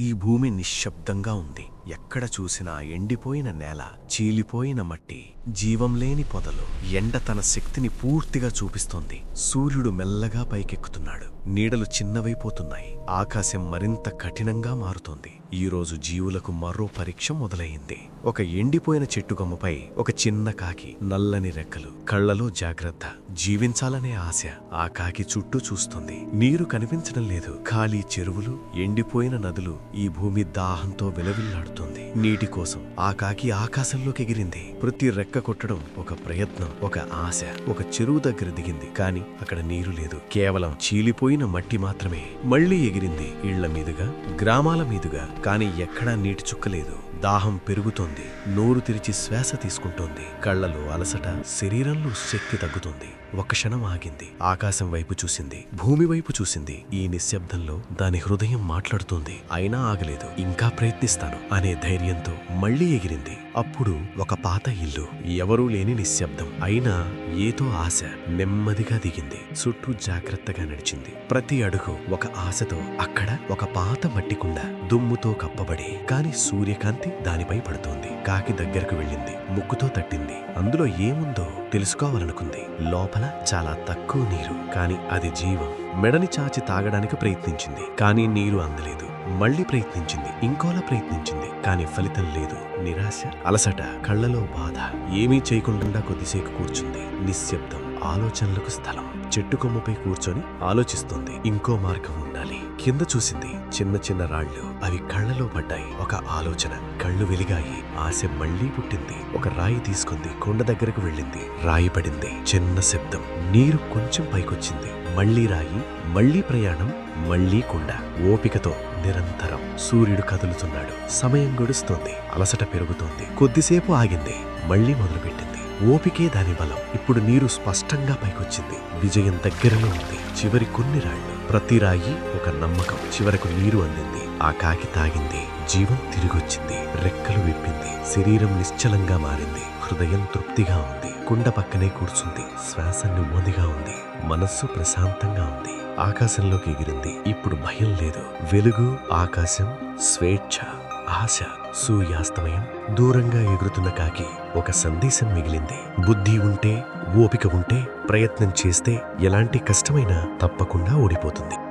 ఈ భూమి నిశ్శబ్దంగా ఉంది ఎక్కడ చూసినా ఎండిపోయిన నేల చీలిపోయిన మట్టి జీవం లేని పొదలు ఎండ తన శక్తిని పూర్తిగా చూపిస్తోంది. సూర్యుడు మెల్లగా పైకెక్కుతున్నాడు. నీడలు చిన్నవైపోతున్నాయి. ఆకాశం మరింత కఠినంగా మారుతోంది. ఈ రోజు జీవులకు మరో పరీక్ష మొదలయ్యింది. ఒక ఎండిపోయిన చెట్టు కొమ్మపై ఒక చిన్న కాకి నల్లని రెక్కలు కళ్ళలో జాగ్రత్త జీవించాలనే ఆశ ఆ కాకి చుట్టూ చూస్తుంది. నీరు కనిపించడం లేదు. ఖాళీ చెరువులు ఎండిపోయిన నదులు ఈ భూమి దాహంతో విలవిల్లాడుతుంది నీటి కోసం ఆ కాకి ఆకాశంలోకి ఎగిరింది. ప్రతి రెక్క కొట్టడం ఒక ప్రయత్నం ఒక ఆశ ఒక చెరువు దగ్గర దిగింది. కాని అక్కడ నీరు లేదు. కేవలం చీలిపోయిన మట్టి మాత్రమే మళ్ళీ ఎగిరింది. ఇళ్ళ మీదుగా గ్రామాల మీదుగా. కాని ఎక్కడా నీటి చుక్కలేదు దాహం పెరుగుతోంది. నోరు తెరిచి శ్వాస తీసుకుంటోంది. కళ్ళలో అలసట శరీరంలో శక్తి తగ్గుతుంది. ఒక క్షణం ఆగింది. ఆకాశం వైపు చూసింది. భూమి వైపు చూసింది. ఈ నిశ్శబ్దంలో దాని హృదయం మాట్లాడుతోంది. అయినా ఆగలేదు. ఇంకా ప్రయత్నిస్తాను. అనే ధైర్యంతో మళ్ళీ ఎగిరింది. అప్పుడు ఒక పాత ఇల్లు ఎవరూ లేని నిశ్శబ్దం అయినా ఏదో ఆశ నెమ్మదిగా దిగింది. చుట్టూ జాగ్రత్తగా నడిచింది. ప్రతి అడుగు ఒక ఆశతో అక్కడ ఒక పాత మట్టి కుండ దుమ్ముతో కప్పబడి కాని సూర్యకాంతి దానిపై పడుతోంది. కాకి దగ్గరకు వెళ్ళింది. ముక్కుతో తట్టింది. అందులో ఏముందో తెలుసుకోవాలనుకుంది. లోపల చాలా తక్కువ నీరు కాని అది జీవం. మెడని చాచి తాగడానికి ప్రయత్నించింది కానీ నీరు అందలేదు. మళ్ళీ ప్రయత్నించింది ఇంకోలా ప్రయత్నించింది కానీ ఫలితం లేదు. నిరాశ అలసట కళ్ళలో బాధ ఏమీ చేయకుండా కొద్దిసేపు కూర్చుంది. నిశ్శబ్దం ఆలోచనలకు స్థలం. చెట్టు కొమ్మపై కూర్చొని ఆలోచిస్తోంది ఇంకో మార్గం ఉండాలి. కింద చూసింది చిన్న చిన్న రాళ్ళు. అవి కళ్ళలో పడ్డాయి. ఒక ఆలోచన. కళ్ళు వెలిగాయి. ఆశ మళ్ళీ పుట్టింది. ఒక రాయి తీసుకుంది. కొండ దగ్గరకు వెళ్ళింది. రాయి పడింది. చిన్న శబ్దం. నీరు కొంచెం పైకొచ్చింది. మళ్ళీ రాయి మళ్ళీ ప్రయాణం మళ్ళీ కొండ. ఓపికతో నిరంతరం సూర్యుడు కదులుతున్నాడు. సమయం గడుస్తోంది. అలసట పెరుగుతోంది. కొద్దిసేపు ఆగింది. మళ్ళీ మొదలుపెట్టింది. ఓపికే దాని బలం. ఇప్పుడు నీరు స్పష్టంగా పైకొచ్చింది. విజయం దగ్గరలో ఉంది. చివరి కొన్ని రాళ్ళు. ప్రతి రాయి ఒక నమ్మకం. చివరకు నీరు అందింది. ఆ కాకి తాగింది. జీవం తిరిగొచ్చింది. రెక్కలు విప్పింది. శరీరం నిశ్చలంగా మారింది. హృదయం తృప్తిగా ఉంది. కుండ పక్కనే కూర్చుంది. శ్వాస నెమ్మదిగా ఉంది. మనస్సు ప్రశాంతంగా ఉంది. ఆకాశంలోకి ఎగిరింది. ఇప్పుడు భయం లేదు. వెలుగు ఆకాశం స్వేచ్ఛ. ఆశ సూర్యాస్తమయం దూరంగా ఎగురుతున్న కాకి ఒక సందేశం మిగిలింది. బుద్ధి ఉంటే ఓపిక ఉంటే ప్రయత్నం చేస్తే ఎలాంటి కష్టమైనా తప్పకుండా ఓడిపోతుంది.